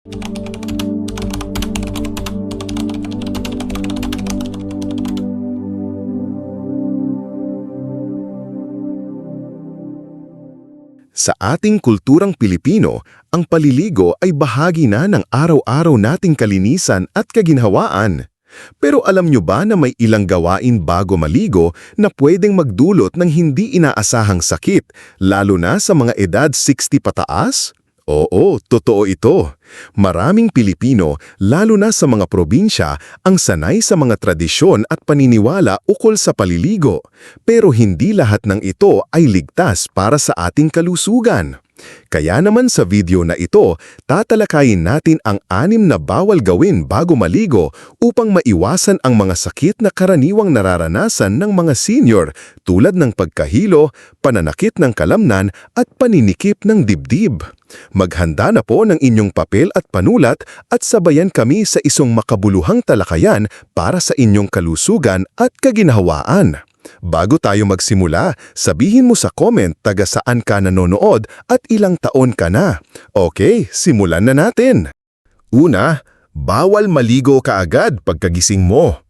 Sa ating kulturang Pilipino, ang paliligo ay bahagi na ng araw-araw nating kalinisan at kaginhawaan. Pero alam nyo ba na may ilang gawain bago maligo na pwedeng magdulot ng hindi inaasahang sakit, lalo na sa mga edad 60 pataas? Oo, totoo ito. Maraming Pilipino, lalo na sa mga probinsya, ang sanay sa mga tradisyon at paniniwala ukol sa paliligo. Pero hindi lahat ng ito ay ligtas para sa ating kalusugan. Kaya naman sa video na ito, tatalakayin natin ang anim na bawal gawin bago maligo upang maiwasan ang mga sakit na karaniwang nararanasan ng mga senior tulad ng pagkahilo, pananakit ng kalamnan at paninikip ng dibdib. Maghanda na po ng inyong papel at panulat at sabayan kami sa isang makabuluhang talakayan para sa inyong kalusugan at kaginhawaan. Bago tayo magsimula, sabihin mo sa comment taga saan ka nanonood at ilang taon ka na. Okay, simulan na natin. Una, bawal maligo kaagad pagkagising mo.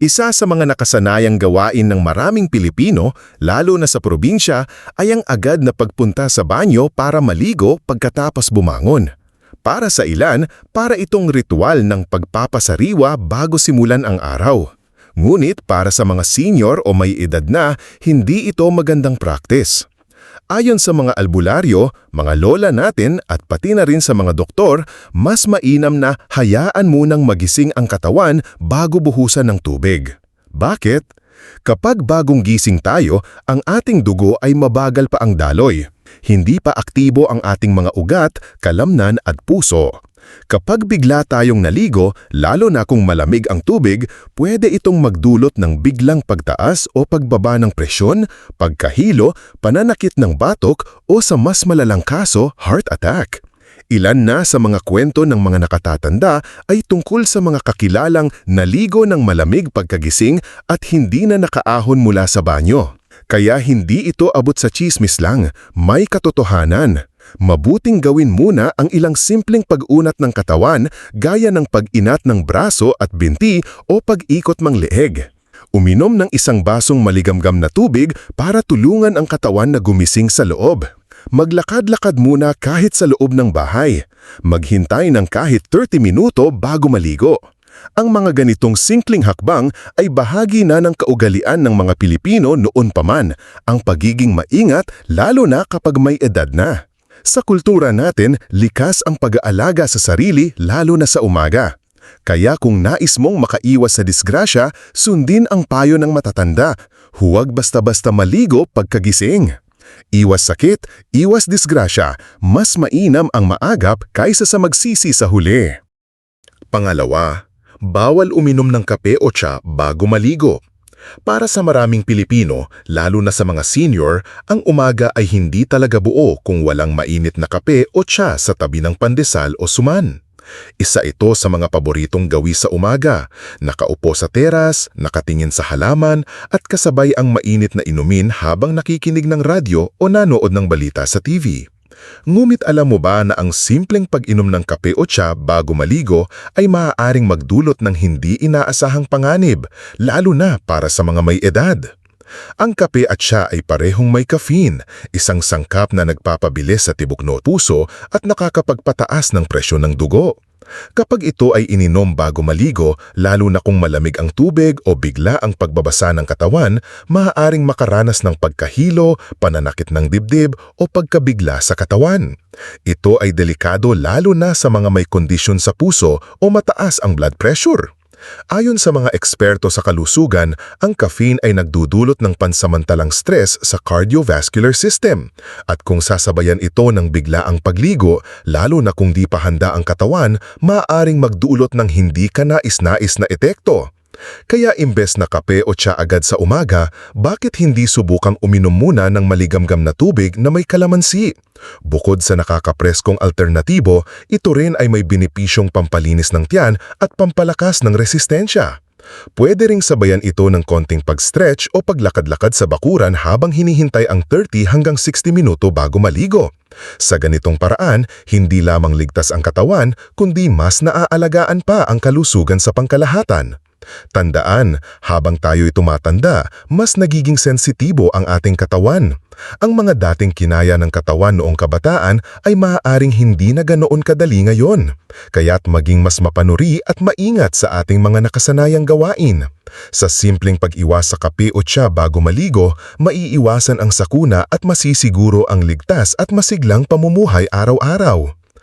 Isa sa mga nakasanayang gawain ng maraming Pilipino, lalo na sa probinsya, ay ang agad na pagpunta sa banyo para maligo pagkatapos bumangon. Para sa ilan, para itong ritual ng pagpapasariwa bago simulan ang araw. Ngunit para sa mga senior o may edad na, hindi ito magandang practice. Ayon sa mga albularyo, mga lola natin at pati na rin sa mga doktor, mas mainam na hayaan munang magising ang katawan bago buhusan ng tubig. Bakit? Kapag bagong gising tayo, ang ating dugo ay mabagal pa ang daloy. Hindi pa aktibo ang ating mga ugat, kalamnan at puso. Kapag bigla tayong naligo, lalo na kung malamig ang tubig, pwede itong magdulot ng biglang pagtaas o pagbaba ng presyon, pagkahilo, pananakit ng batok o sa mas malalang kaso, heart attack. Ilan na sa mga kwento ng mga nakatatanda ay tungkol sa mga kakilalang naligo ng malamig pagkagising at hindi na nakaahon mula sa banyo. Kaya hindi ito abot sa chismis lang, may katotohanan. Mabuting gawin muna ang ilang simpleng pag-unat ng katawan gaya ng pag-inat ng braso at binti o pag-ikot mang leeg. Uminom ng isang basong maligamgam na tubig para tulungan ang katawan na gumising sa loob. Maglakad-lakad muna kahit sa loob ng bahay. Maghintay ng kahit 30 minuto bago maligo. Ang mga ganitong simpleng hakbang ay bahagi na ng kaugalian ng mga Pilipino noon pa man, ang pagiging maingat lalo na kapag may edad na. Sa kultura natin, likas ang pag-aalaga sa sarili lalo na sa umaga. Kaya kung nais mong makaiwas sa disgrasya, sundin ang payo ng matatanda. Huwag basta-basta maligo pagkagising. Iwas sakit, iwas disgrasya, mas mainam ang maagap kaysa sa magsisi sa huli. Pangalawa, bawal uminom ng kape o tsa bago maligo. Para sa maraming Pilipino, lalo na sa mga senior, ang umaga ay hindi talaga buo kung walang mainit na kape o tsa sa tabi ng pandesal o suman. Isa ito sa mga paboritong gawi sa umaga, nakaupo sa teras, nakatingin sa halaman at kasabay ang mainit na inumin habang nakikinig ng radyo o nanood ng balita sa TV. Ngumit alam mo ba na ang simpleng pag-inom ng kape o tsa bago maligo ay maaaring magdulot ng hindi inaasahang panganib, lalo na para sa mga may edad? Ang kape at tsa ay parehong may caffeine, isang sangkap na nagpapabilis sa tibok no puso at nakakapagpataas ng presyon ng dugo. Kapag ito ay ininom bago maligo, lalo na kung malamig ang tubig o bigla ang pagbabasa ng katawan, maaaring makaranas ng pagkahilo, pananakit ng dibdib o pagkabigla sa katawan. Ito ay delikado lalo na sa mga may kondisyon sa puso o mataas ang blood pressure. Ayon sa mga eksperto sa kalusugan, ang caffeine ay nagdudulot ng pansamantalang stress sa cardiovascular system. At kung sasabayan ito ng biglaang pagligo, lalo na kung di pa handa ang katawan, maaaring magdulot ng hindi ka nais-nais na epekto. Kaya imbes na kape o tsa agad sa umaga, bakit hindi subukang uminom muna ng maligamgam na tubig na may kalamansi? Bukod sa nakakapreskong alternatibo, ito rin ay may benepisyong pampalinis ng tiyan at pampalakas ng resistensya. Pwede ring sabayan ito ng konting pag-stretch o paglakad-lakad sa bakuran habang hinihintay ang 30 hanggang 60 minuto bago maligo. Sa ganitong paraan, hindi lamang ligtas ang katawan, kundi mas naaalagaan pa ang kalusugan sa pangkalahatan. Tandaan, habang tayo'y tumatanda, mas nagiging sensitibo ang ating katawan. Ang mga dating kinaya ng katawan noong kabataan ay maaaring hindi na ganoon kadali ngayon. Kaya't maging mas mapanuri at maingat sa ating mga nakasanayang gawain. Sa simpleng pag-iwas sa kape o tsa bago maligo, maiiwasan ang sakuna at masisiguro ang ligtas at masiglang pamumuhay araw-araw.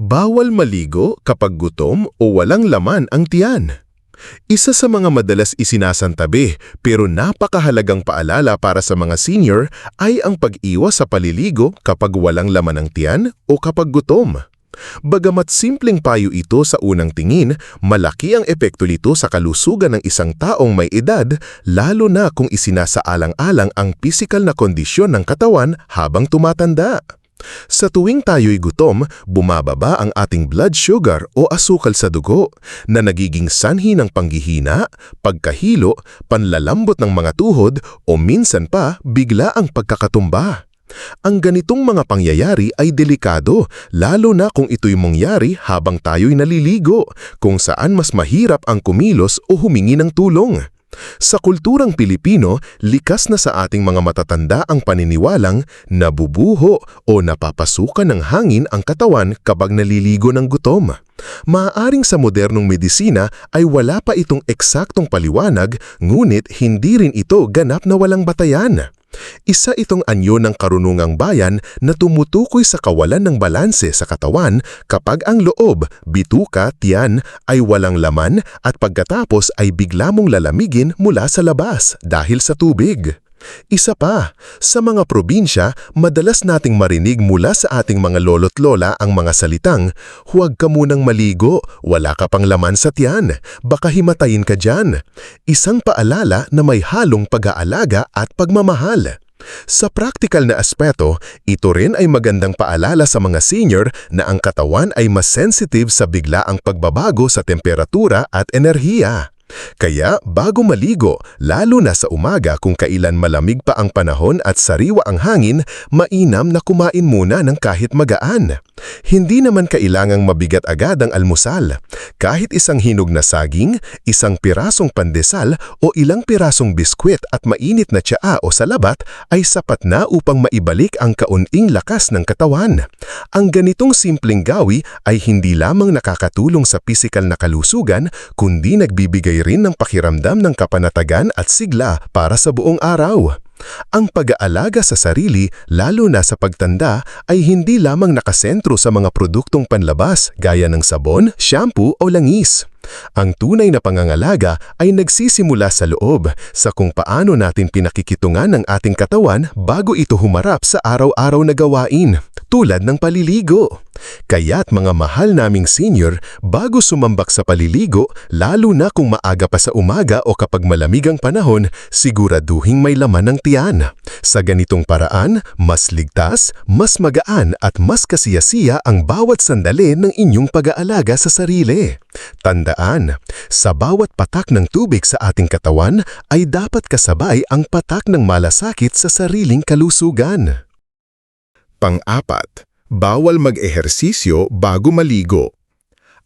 bawal maligo kapag gutom o walang laman ang tiyan. Isa sa mga madalas isinasantabi pero napakahalagang paalala para sa mga senior ay ang pag-iwas sa paliligo kapag walang laman ng tiyan o kapag gutom. Bagamat simpleng payo ito sa unang tingin, malaki ang epekto nito sa kalusugan ng isang taong may edad lalo na kung isinasaalang-alang ang pisikal na kondisyon ng katawan habang tumatanda. Sa tuwing tayo'y gutom, bumababa ang ating blood sugar o asukal sa dugo na nagiging sanhi ng panghihina, pagkahilo, panlalambot ng mga tuhod o minsan pa bigla ang pagkakatumba. Ang ganitong mga pangyayari ay delikado lalo na kung ito'y mangyari habang tayo'y naliligo kung saan mas mahirap ang kumilos o humingi ng tulong. Sa kulturang Pilipino, likas na sa ating mga matatanda ang paniniwalang nabubuho o napapasukan ng hangin ang katawan kapag naliligo ng gutom. Maaaring sa modernong medisina ay wala pa itong eksaktong paliwanag ngunit hindi rin ito ganap na walang batayan. Isa itong anyo ng karunungang bayan na tumutukoy sa kawalan ng balanse sa katawan kapag ang loob, bituka, tiyan ay walang laman at pagkatapos ay bigla mong lalamigin mula sa labas dahil sa tubig. Isa pa, sa mga probinsya, madalas nating marinig mula sa ating mga lolo't lola ang mga salitang, huwag ka munang maligo, wala ka pang laman sa tiyan, baka himatayin ka dyan. Isang paalala na may halong pag-aalaga at pagmamahal. Sa practical na aspeto, ito rin ay magandang paalala sa mga senior na ang katawan ay mas sensitive sa biglaang pagbabago sa temperatura at enerhiya. Kaya bago maligo, lalo na sa umaga kung kailan malamig pa ang panahon at sariwa ang hangin, mainam na kumain muna ng kahit magaan. Hindi naman kailangang mabigat agad ang almusal. Kahit isang hinog na saging, isang pirasong pandesal o ilang pirasong biskwit at mainit na tsaa o salabat ay sapat na upang maibalik ang kaunting lakas ng katawan. Ang ganitong simpleng gawi ay hindi lamang nakakatulong sa pisikal na kalusugan kundi nagbibigay rin ng pakiramdam ng kapanatagan at sigla para sa buong araw. Ang pag-aalaga sa sarili, lalo na sa pagtanda, ay hindi lamang nakasentro sa mga produktong panlabas gaya ng sabon, shampoo o langis. Ang tunay na pangangalaga ay nagsisimula sa loob, sa kung paano natin pinakikitungan ng ating katawan bago ito humarap sa araw-araw na gawain, tulad ng paliligo. Kaya't mga mahal naming senior, bago sumambak sa paliligo, lalo na kung maaga pa sa umaga o kapag malamig ang panahon, siguraduhing may laman ng tiyan. Sa ganitong paraan, mas ligtas, mas magaan at mas kasiyasiya ang bawat sandali ng inyong pag-aalaga sa sarili. Tandaan, sa bawat patak ng tubig sa ating katawan ay dapat kasabay ang patak ng malasakit sa sariling kalusugan. Pang-apat, bawal mag-ehersisyo bago maligo.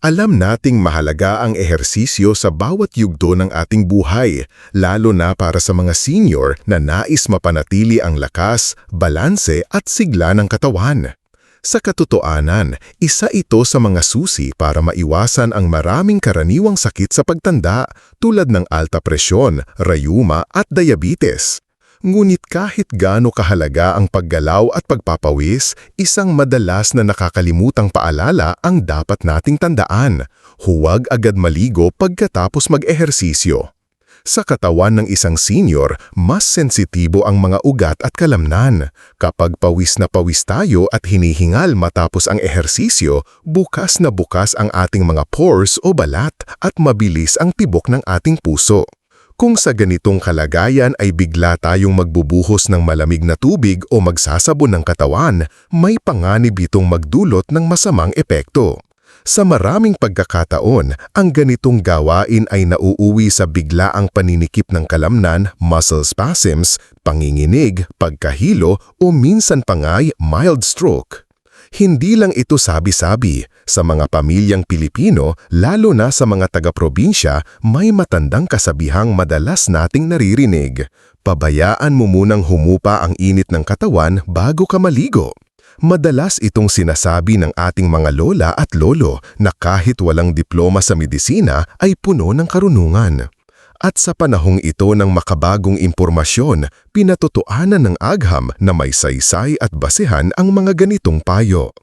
Alam nating mahalaga ang ehersisyo sa bawat yugto ng ating buhay, lalo na para sa mga senior na nais mapanatili ang lakas, balanse at sigla ng katawan. Sa katotohanan, isa ito sa mga susi para maiwasan ang maraming karaniwang sakit sa pagtanda tulad ng alta presyon, rayuma at diabetes. Ngunit kahit gaano kahalaga ang paggalaw at pagpapawis, isang madalas na nakakalimutang paalala ang dapat nating tandaan. Huwag agad maligo pagkatapos mag-ehersisyo. Sa katawan ng isang senior, mas sensitibo ang mga ugat at kalamnan. Kapag pawis na pawis tayo at hinihingal matapos ang ehersisyo, bukas na bukas ang ating mga pores o balat at mabilis ang tibok ng ating puso. Kung sa ganitong kalagayan ay bigla tayong magbubuhos ng malamig na tubig o magsasabon ng katawan, may panganib itong magdulot ng masamang epekto. Sa maraming pagkakataon, ang ganitong gawain ay nauuwi sa biglaang paninikip ng kalamnan, muscle spasms, panginginig, pagkahilo o minsan pa nga'y mild stroke. Hindi lang ito sabi-sabi. Sa mga pamilyang Pilipino, lalo na sa mga taga-probinsya, may matandang kasabihang madalas nating naririnig. Pabayaan mo munang humupa ang init ng katawan bago ka maligo. Madalas itong sinasabi ng ating mga lola at lolo na kahit walang diploma sa medisina ay puno ng karunungan. At sa panahong ito ng makabagong impormasyon, pinatotoanan ng agham na may saysay at basehan ang mga ganitong payo.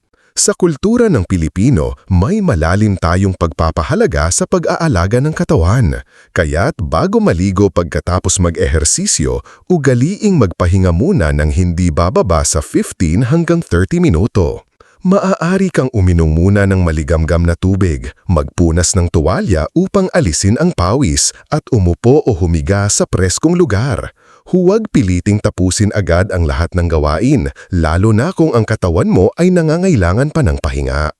Sa kultura ng Pilipino, may malalim tayong pagpapahalaga sa pag-aalaga ng katawan. Kaya't bago maligo pagkatapos mag-ehersisyo, ugaliing magpahinga muna ng hindi bababa sa 15 hanggang 30 minuto. Maaari kang uminom muna ng maligamgam na tubig, magpunas ng tuwalya upang alisin ang pawis at umupo o humiga sa preskong lugar. Huwag piliting tapusin agad ang lahat ng gawain, lalo na kung ang katawan mo ay nangangailangan pa ng pahinga.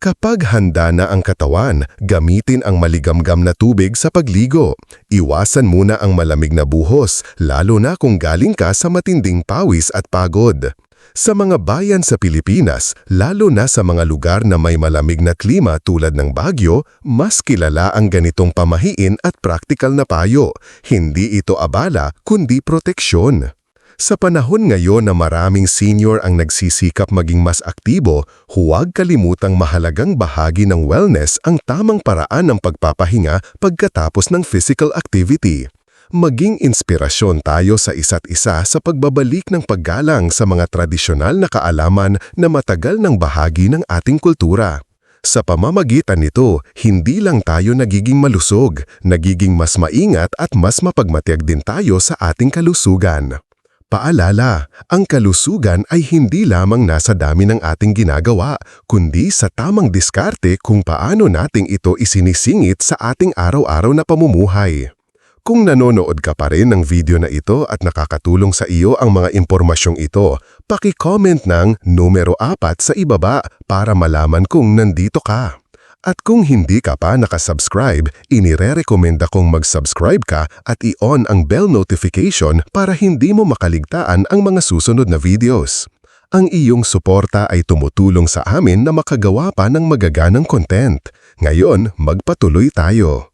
Kapag handa na ang katawan, gamitin ang maligamgam na tubig sa pagligo. Iwasan muna ang malamig na buhos, lalo na kung galing ka sa matinding pawis at pagod. Sa mga bayan sa Pilipinas, lalo na sa mga lugar na may malamig na klima tulad ng Baguio, mas kilala ang ganitong pamahiin at praktikal na payo. Hindi ito abala, kundi proteksyon. Sa panahon ngayon na maraming senior ang nagsisikap maging mas aktibo, huwag kalimutang mahalagang bahagi ng wellness ang tamang paraan ng pagpapahinga pagkatapos ng physical activity maging inspirasyon tayo sa isa't isa sa pagbabalik ng paggalang sa mga tradisyonal na kaalaman na matagal ng bahagi ng ating kultura. Sa pamamagitan nito, hindi lang tayo nagiging malusog, nagiging mas maingat at mas mapagmatyag din tayo sa ating kalusugan. Paalala, ang kalusugan ay hindi lamang nasa dami ng ating ginagawa, kundi sa tamang diskarte kung paano nating ito isinisingit sa ating araw-araw na pamumuhay. Kung nanonood ka pa rin ng video na ito at nakakatulong sa iyo ang mga impormasyong ito, paki-comment ng numero 4 sa ibaba para malaman kung nandito ka. At kung hindi ka pa nakasubscribe, inire-recommenda kong mag-subscribe ka at i-on ang bell notification para hindi mo makaligtaan ang mga susunod na videos. Ang iyong suporta ay tumutulong sa amin na makagawa pa ng magaganang content. Ngayon, magpatuloy tayo.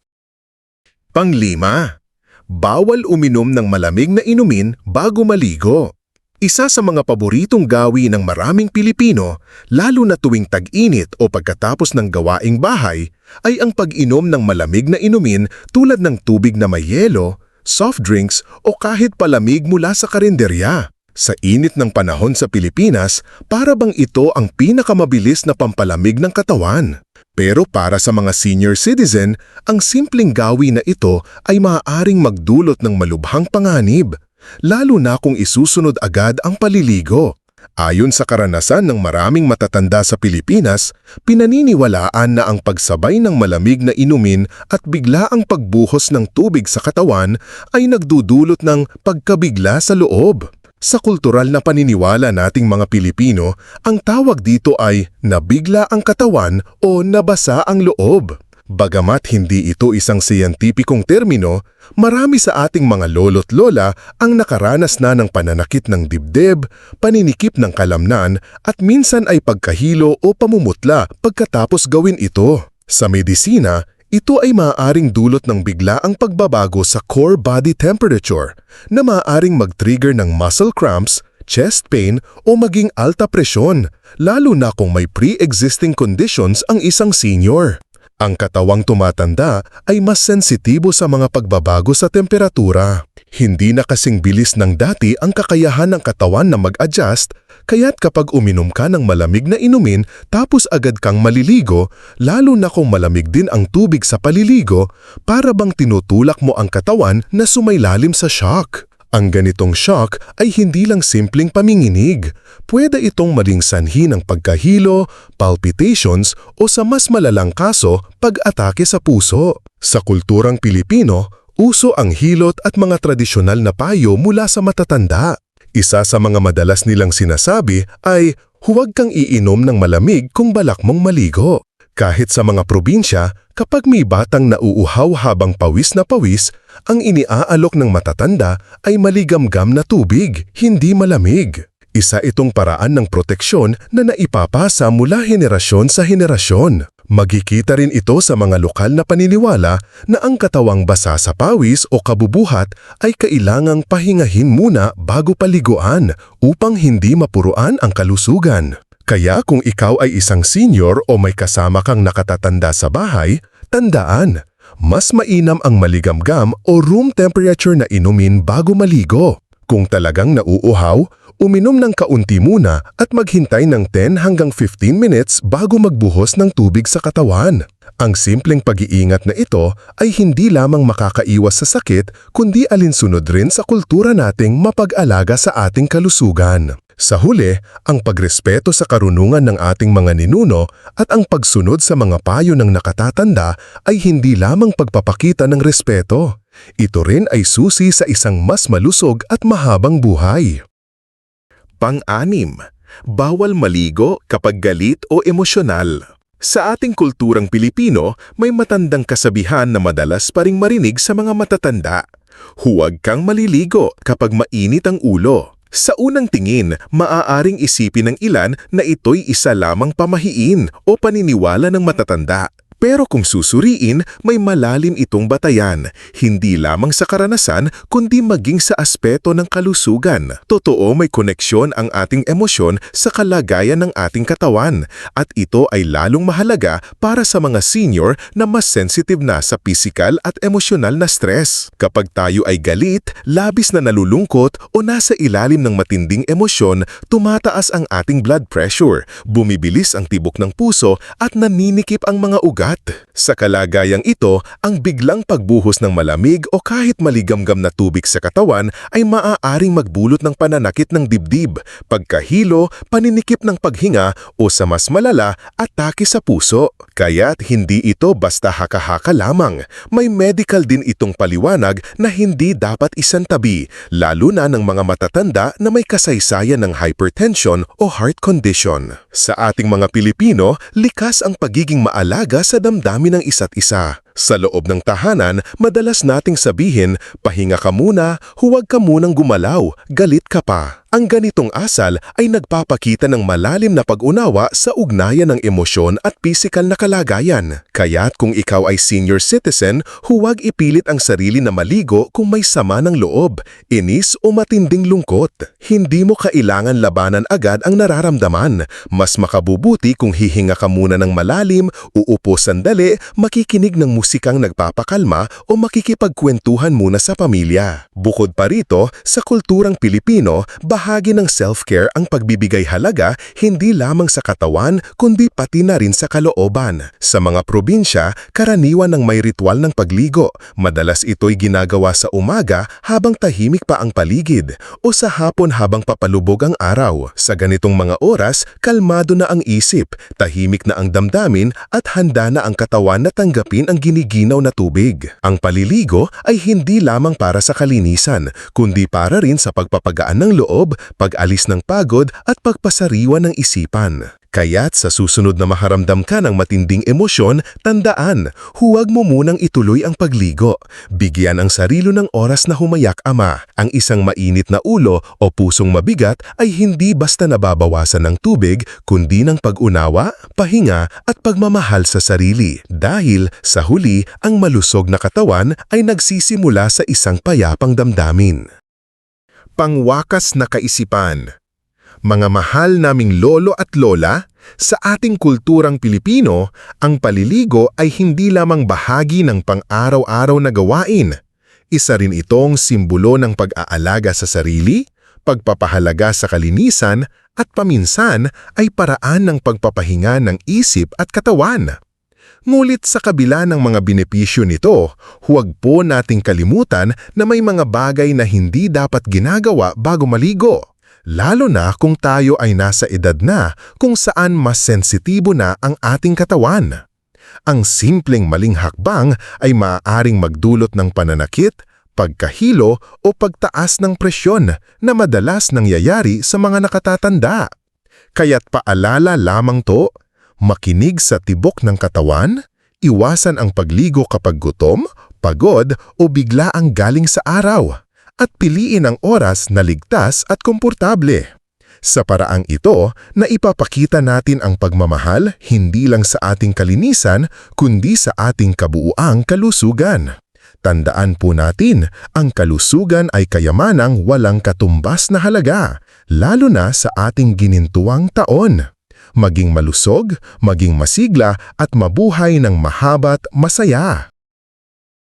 Panglima, bawal uminom ng malamig na inumin bago maligo. Isa sa mga paboritong gawi ng maraming Pilipino, lalo na tuwing tag-init o pagkatapos ng gawaing bahay, ay ang pag-inom ng malamig na inumin tulad ng tubig na may yelo, soft drinks o kahit palamig mula sa karinderya. Sa init ng panahon sa Pilipinas, para bang ito ang pinakamabilis na pampalamig ng katawan. Pero para sa mga senior citizen, ang simpleng gawi na ito ay maaaring magdulot ng malubhang panganib, lalo na kung isusunod agad ang paliligo. Ayon sa karanasan ng maraming matatanda sa Pilipinas, pinaniniwalaan na ang pagsabay ng malamig na inumin at biglaang pagbuhos ng tubig sa katawan ay nagdudulot ng pagkabigla sa loob. Sa kultural na paniniwala nating mga Pilipino, ang tawag dito ay nabigla ang katawan o nabasa ang loob. Bagamat hindi ito isang siyentipikong termino, marami sa ating mga lolo't lola ang nakaranas na ng pananakit ng dibdib, paninikip ng kalamnan at minsan ay pagkahilo o pamumutla pagkatapos gawin ito. Sa medisina, ito ay maaaring dulot ng biglaang pagbabago sa core body temperature na maaaring mag-trigger ng muscle cramps, chest pain o maging alta presyon, lalo na kung may pre-existing conditions ang isang senior. Ang katawang tumatanda ay mas sensitibo sa mga pagbabago sa temperatura. Hindi na kasing bilis ng dati ang kakayahan ng katawan na mag-adjust, kaya't kapag uminom ka ng malamig na inumin tapos agad kang maliligo, lalo na kung malamig din ang tubig sa paliligo, para bang tinutulak mo ang katawan na sumailalim sa shock. Ang ganitong shock ay hindi lang simpleng paminginig. Pwede itong maging sanhi ng pagkahilo, palpitations o sa mas malalang kaso, pag-atake sa puso. Sa kulturang Pilipino, uso ang hilot at mga tradisyonal na payo mula sa matatanda. Isa sa mga madalas nilang sinasabi ay huwag kang iinom ng malamig kung balak mong maligo. Kahit sa mga probinsya, kapag may batang nauuhaw habang pawis na pawis, ang iniaalok ng matatanda ay maligamgam na tubig, hindi malamig. Isa itong paraan ng proteksyon na naipapasa mula henerasyon sa henerasyon. Magkikita rin ito sa mga lokal na paniniwala na ang katawang basa sa pawis o kabubuhat ay kailangang pahingahin muna bago paliguan upang hindi mapuruan ang kalusugan. Kaya kung ikaw ay isang senior o may kasama kang nakatatanda sa bahay, tandaan, mas mainam ang maligamgam o room temperature na inumin bago maligo. Kung talagang nauuhaw, uminom ng kaunti muna at maghintay ng 10 hanggang 15 minutes bago magbuhos ng tubig sa katawan. Ang simpleng pag-iingat na ito ay hindi lamang makakaiwas sa sakit kundi alinsunod rin sa kultura nating mapag-alaga sa ating kalusugan. Sa huli, ang pagrespeto sa karunungan ng ating mga ninuno at ang pagsunod sa mga payo ng nakatatanda ay hindi lamang pagpapakita ng respeto. Ito rin ay susi sa isang mas malusog at mahabang buhay. Pang-anim, bawal maligo kapag galit o emosyonal. Sa ating kulturang Pilipino, may matandang kasabihan na madalas pa ring marinig sa mga matatanda. Huwag kang maliligo kapag mainit ang ulo. Sa unang tingin, maaaring isipin ng ilan na ito'y isa lamang pamahiin o paniniwala ng matatanda. Pero kung susuriin, may malalim itong batayan, hindi lamang sa karanasan kundi maging sa aspeto ng kalusugan. Totoo may koneksyon ang ating emosyon sa kalagayan ng ating katawan at ito ay lalong mahalaga para sa mga senior na mas sensitive na sa physical at emosyonal na stress. Kapag tayo ay galit, labis na nalulungkot o nasa ilalim ng matinding emosyon, tumataas ang ating blood pressure, bumibilis ang tibok ng puso at naninikip ang mga ugat sa kalagayang ito, ang biglang pagbuhos ng malamig o kahit maligamgam na tubig sa katawan ay maaaring magbulot ng pananakit ng dibdib, pagkahilo, paninikip ng paghinga o sa mas malala, atake sa puso. Kaya't hindi ito basta haka-haka lamang. May medical din itong paliwanag na hindi dapat isantabi, lalo na ng mga matatanda na may kasaysayan ng hypertension o heart condition. Sa ating mga Pilipino, likas ang pagiging maalaga sa damdamin ng isa't isa. Sa loob ng tahanan, madalas nating sabihin, pahinga ka muna, huwag ka munang gumalaw, galit ka pa. Ang ganitong asal ay nagpapakita ng malalim na pag-unawa sa ugnayan ng emosyon at pisikal na kalagayan. Kaya't kung ikaw ay senior citizen, huwag ipilit ang sarili na maligo kung may sama ng loob, inis o matinding lungkot. Hindi mo kailangan labanan agad ang nararamdaman. Mas makabubuti kung hihinga ka muna ng malalim, uupo sandali, makikinig ng musikang nagpapakalma o makikipagkwentuhan muna sa pamilya. Bukod pa rito, sa kulturang Pilipino, bahagi ng self-care ang pagbibigay halaga hindi lamang sa katawan kundi pati na rin sa kalooban. Sa mga probinsya, karaniwan ng may ritual ng pagligo. Madalas ito'y ginagawa sa umaga habang tahimik pa ang paligid o sa hapon habang papalubog ang araw. Sa ganitong mga oras, kalmado na ang isip, tahimik na ang damdamin at handa na ang katawan na tanggapin ang giniginaw na tubig. Ang paliligo ay hindi lamang para sa kalinisan, kundi para rin sa pagpapagaan ng loob, pag-alis ng pagod at pagpasariwa ng isipan. Kaya't sa susunod na maharamdam ka ng matinding emosyon, tandaan, huwag mo munang ituloy ang pagligo. Bigyan ang sarilo ng oras na humayak ama. Ang isang mainit na ulo o pusong mabigat ay hindi basta nababawasan ng tubig, kundi ng pag-unawa, pahinga at pagmamahal sa sarili. Dahil sa huli, ang malusog na katawan ay nagsisimula sa isang payapang damdamin. Pangwakas na kaisipan Mga mahal naming lolo at lola, Sa ating kulturang Pilipino, ang paliligo ay hindi lamang bahagi ng pang-araw-araw na gawain. Isa rin itong simbolo ng pag-aalaga sa sarili, pagpapahalaga sa kalinisan, at paminsan ay paraan ng pagpapahinga ng isip at katawan. Ngulit sa kabila ng mga benepisyo nito, huwag po nating kalimutan na may mga bagay na hindi dapat ginagawa bago maligo. Lalo na kung tayo ay nasa edad na kung saan mas sensitibo na ang ating katawan. Ang simpleng maling hakbang ay maaaring magdulot ng pananakit, pagkahilo o pagtaas ng presyon na madalas nangyayari sa mga nakatatanda. Kaya't paalala lamang to, makinig sa tibok ng katawan, iwasan ang pagligo kapag gutom, pagod o bigla ang galing sa araw, at piliin ang oras na ligtas at komportable. Sa paraang ito, na ipapakita natin ang pagmamahal hindi lang sa ating kalinisan, kundi sa ating kabuuang kalusugan. Tandaan po natin, ang kalusugan ay kayamanang walang katumbas na halaga, lalo na sa ating ginintuang taon. Maging malusog, maging masigla at mabuhay ng mahabat masaya.